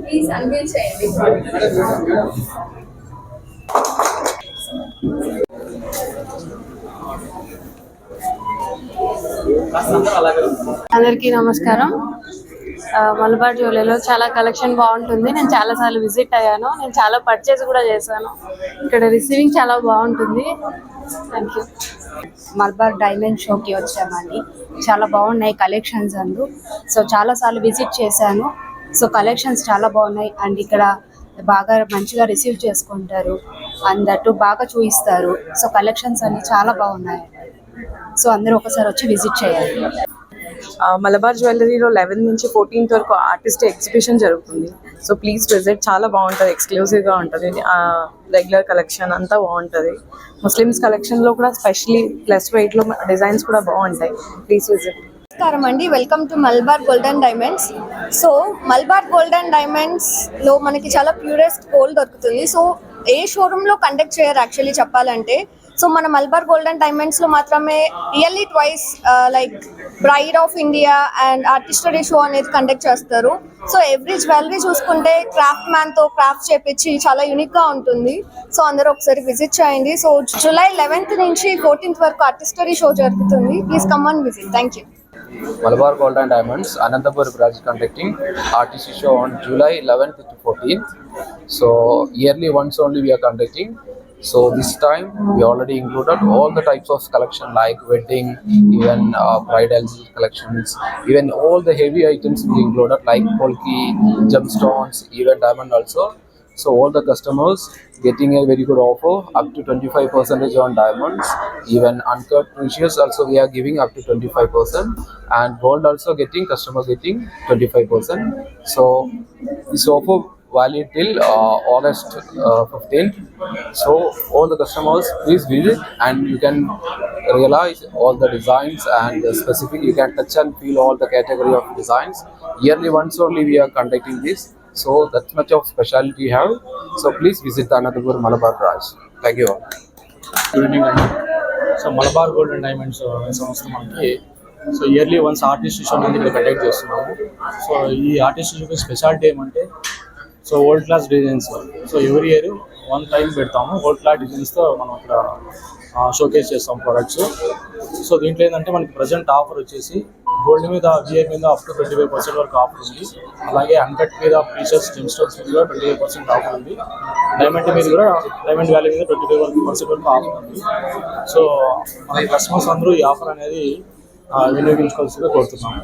Please అన్వేల్ చేయండి అందరికీ నమస్కారం. మలబార్ జ్యువెలరీలో చాలా కలెక్షన్ బాగుంటుంది. నేను చాలా సార్లు విజిట్ అయ్యాను. నేను చాలా పర్చేస్ కూడా చేశాను. ఇక్కడ రిసీవింగ్ చాలా బాగుంటుంది. థ్యాంక్ యూ మలబార్ డైమండ్ షోకి వచ్చామండి. చాలా బాగున్నాయి కలెక్షన్స్ అందు. సో చాలా సార్లు విజిట్ చేశాను. సో కలెక్షన్స్ చాలా బాగున్నాయి. అండ్ ఇక్కడ బాగా మంచిగా రిసీవ్ చేసుకుంటారు. అందట్టు బాగా చూపిస్తారు. సో కలెక్షన్స్ అన్ని చాలా బాగున్నాయి సో అందరూ ఒకసారి వచ్చి విజిట్ చేయాలి. మలబార్ జ్యువెలరీలో లెవెన్ నుంచి ఫోర్టీన్త్ వరకు ఆర్టిస్ట్ ఎగ్జిబిషన్ జరుగుతుంది. సో ప్లీజ్ విజిట్ చాలా బాగుంటుంది. ఎక్స్క్లూజివ్గా ఉంటుంది. రెగ్యులర్ కలెక్షన్ అంతా బాగుంటుంది. ముస్లిమ్స్ కలెక్షన్లో కూడా స్పెషలీ ప్లస్ వెయిట్లో డిజైన్స్ కూడా బాగుంటాయి. ప్లీజ్ విజిట్ నమస్కారం అండి. Welcome to Malabar golden diamonds so Malabar golden డైమండ్స్లో మనకి చాలా ప్యూరెస్ట్ గోల్డ్ దొరుకుతుంది. సో ఏ షోరూమ్లో కండక్ట్ చేయరు యాక్చువల్లీ చెప్పాలంటే. సో మన మల్బార్ గోల్డెన్ డైమండ్స్లో మాత్రమే yearly twice like bride of India and artistry show అనేది కండక్ట్ చేస్తారు. సో ఎవ్రీ జ్యువెలరీ చూసుకుంటే క్రాఫ్ట్ మ్యాన్తో క్రాఫ్ట్ చేపించి చాలా యూనిక్గా ఉంటుంది. సో అందరూ ఒకసారి విజిట్ చేయండి. సో జూలై లెవెన్త్ నుంచి ఫోర్టీన్త్ వరకు ఆర్టిస్టరీ షో జరుగుతుంది. Please come and visit thank you Malabar Gold and Diamonds, Anantapur branch conducting RTC show on July 11th to 14th. So yearly once only we are conducting. So this time we already included all the types of collection like wedding, even uh, bridal collections, even all the heavy items we included like polki, gemstones, even diamond also. So all the customers getting a very good offer up to 25% on diamonds, even uncut precious also we are giving up to 25 percent, and gold also getting customers getting 25 percent. So this offer valid till uh, August uh, 15th. So all the customers please visit and you can realize all the designs and the specific you can touch and feel all the category of designs. Yearly once only we are conducting this. So that much of specialty we have. So please visit the Anantapur Malabar branch. Thank you all. Good evening అండి so Malabar gold and diamonds అనే సంస్థ మనకి so yearly once artist show అనేది ఇక్కడ conduct చేస్తున్నాము so ఈ artist షోకి speciality ఏమంటే so old class designs so every year one time పెడతాము. ఓల్డ్ క్లాస్ డిజైన్స్తో మనం ఇక్కడ షోకేస్ చేస్తాం ప్రొడక్ట్స్ సో దీంట్లో ఏంటంటే మనకి ప్రజెంట్ ఆఫర్ వచ్చేసి గోల్డ్ మీద వియర్ మీద up to twenty five percent వరకు ఆఫర్ ఉంది. అలాగే అన్కట్ మీద ఫీచర్స్ జెమ్ స్టోన్స్ మీద కూడా ట్వంటీ ఫైవ్ పర్సెంట్ ఆఫర్ ఉంది. డైమండ్ మీద కూడా డైమండ్ వ్యాలీ మీద ట్వంటీ ఫైవ్ వరకు పర్సెంట్ వరకు ఆఫర్ ఉంది. సో మన కస్టమర్స్ అందరూ ఈ ఆఫర్ అనేది వినియోగించుకోవాల్సిందిగా కోరుతున్నాము.